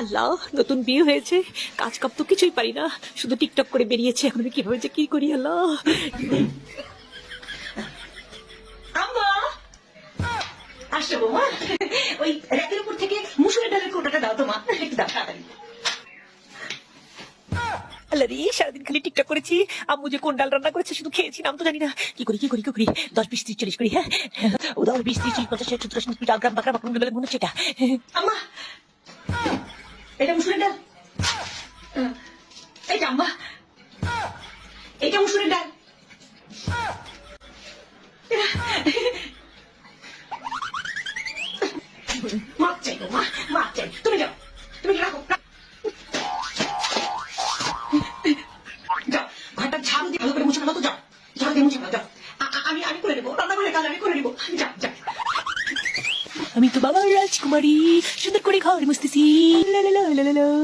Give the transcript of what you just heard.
আল্লাহ, নতুন বিয়ে হয়েছে। কাজ কাপ তো কিছুই পারি না। শুধু টিকটক করে বেরিয়েছে। এখন আমি কীভাবে যে কি করি, আল্লাহ? আসো বৌমা। ওই র্যাকের উপর থেকে মুসুরের ডালের কোটাটা দাও তো মা। একটু দাও আল্লাহ রে, সারাদিন খালি টিকটক করেছি। আম্মু যে কোন ডাল রান্না করেছে শুধু খেয়েছি, নাম তো জানি না। কি করি কি করি কি করি? দশ বিশ ত্রিশ চল্লিশ করি হ্যাঁ? ও দশ বিশ ত্রিশ চল্লিশ পঞ্চাশ ষাট, সত্তর, আশি, নব্বই গ্রাম বাকরা বাকরা মনে হচ্ছে এটা আম্মা! এটা মুসুরের ডাল। এইটা আম্মা। এটা মুসুরের ডাল। দিয়ে ভালো করে যাও। দিয়ে মুছে আমি আমি করে নেব রান্না করে কাজ আমি করে নেব। আমি তো বাবার রাজকুমারী সুন্দর করে ঘর মুছতেছি। la la la.